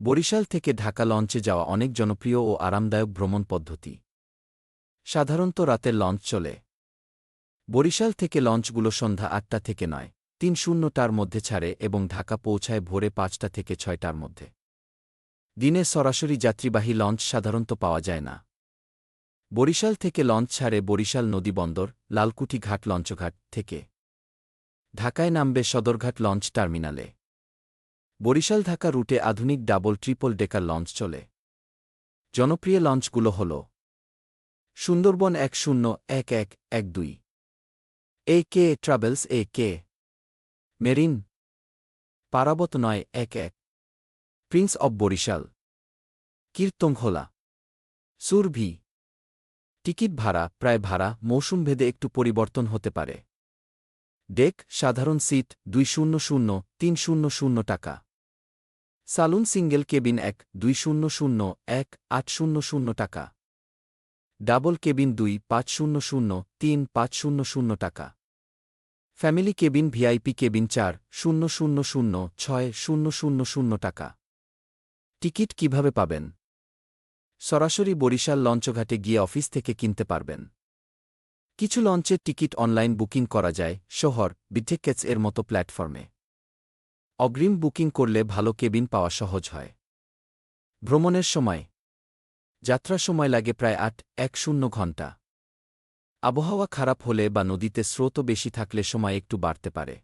বরিশাল থেকে ঢাকা লঞ্চে যাওয়া অনেক জনপ্রিয় ও আরামদায়ক ভ্রমণ পদ্ধতি। সাধারণত রাতের লঞ্চ চলে। বরিশাল থেকে লঞ্চগুলো সন্ধ্যা আটটা থেকে নয়, তিন শূন্যটার মধ্যে ছাড়ে এবং ঢাকা পৌঁছায় ভোরে পাঁচটা থেকে ছয়টার মধ্যে। দিনে সরাসরি যাত্রীবাহী লঞ্চ সাধারণত পাওয়া যায় না। বরিশাল থেকে লঞ্চ ছাড়ে বরিশাল নদীবন্দর লালকুঠি ঘাট লঞ্চঘাট থেকে। ঢাকায় নামবে সদরঘাট লঞ্চ টার্মিনালে। বরিশাল ঢাকা রুটে আধুনিক ডাবল ট্রিপল ডেকার লঞ্চ চলে। জনপ্রিয় লঞ্চগুলো হল সুন্দরবন এক শূন্য, এক এক এক দুই, এ কে ট্রাভেলস, এ কে মেরিন, পারাবত নয়, এক এক, prince of Barishal, Kirtankhola, Surovi. Ticket ভাড়া, প্রায় ভাড়া মৌসুমভেদে একটু পরিবর্তন হতে পারে। ডেক, সাধারণ সিট, দুই শূন্য শূন্য, তিন শূন্য শূন্য টাকা। সালুন সিঙ্গেল কেবিন এক, দুই শূন্য শূন্য, এক, আট শূন্য শূন্য টাকা। ডাবল কেবিন দুই, পাঁচ শূন্য শূন্য, তিন, পাঁচ শূন্য শূন্য টাকা। ফ্যামিলি কেবিন ভিআইপি কেবিন চার, শূন্য শূন্য শূন্য, ছয়, শূন্য শূন্য শূন্য টাকা। টিকিট কীভাবে পাবেন? সরাসরি বরিশাল লঞ্চঘাটে গিয়ে অফিস থেকে কিনতে পারবেন। কিছু লঞ্চের টিকিট অনলাইন বুকিং করা যায়, শহর, বিটেকেটস এর মতো প্ল্যাটফর্মে। অগ্রিম বুকিং করলে ভালো কেবিন পাওয়া সহজ হয়। ভ্রমণের সময়। যাত্রা সময় লাগে প্রায় আট, এক শূন্য ঘণ্টা আবহাওয়া খারাপ হলে বা নদীতে স্রোতও বেশি থাকলে সময় একটু বাড়তে পারে।